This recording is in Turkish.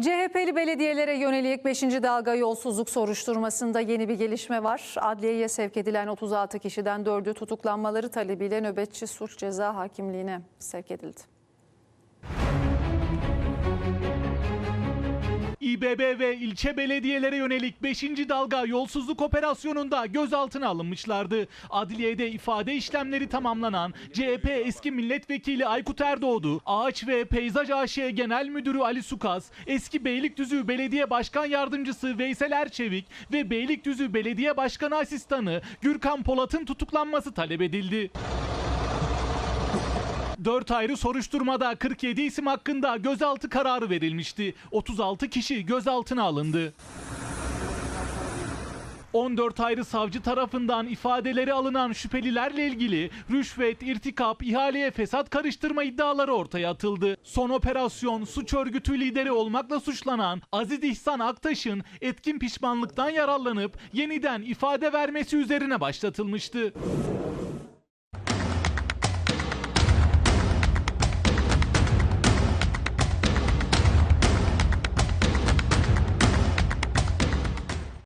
CHP'li belediyelere yönelik 5. dalga yolsuzluk soruşturmasında yeni bir gelişme var. Adliyeye sevk edilen 36 kişiden 4'ü tutuklanmaları talebiyle nöbetçi suç ceza hakimliğine sevk edildi. İBB ve ilçe belediyelere yönelik 5. dalga yolsuzluk operasyonunda gözaltına alınmışlardı. Adliyede ifade işlemleri tamamlanan CHP eski milletvekili Aykut Erdoğdu, Ağaç ve Peyzaj AŞ Genel Müdürü Ali Sukaz, eski Beylikdüzü Belediye Başkan Yardımcısı Veysel Erçevik ve Beylikdüzü Belediye Başkanı Asistanı Gürkan Polat'ın tutuklanması talep edildi. 4 ayrı soruşturmada 47 isim hakkında gözaltı kararı verilmişti. 36 kişi gözaltına alındı. 14 ayrı savcı tarafından ifadeleri alınan şüphelilerle ilgili rüşvet, irtikap, ihaleye fesat karıştırma iddiaları ortaya atıldı. Son operasyon suç örgütü lideri olmakla suçlanan Aziz İhsan Aktaş'ın etkin pişmanlıktan yararlanıp yeniden ifade vermesi üzerine başlatılmıştı.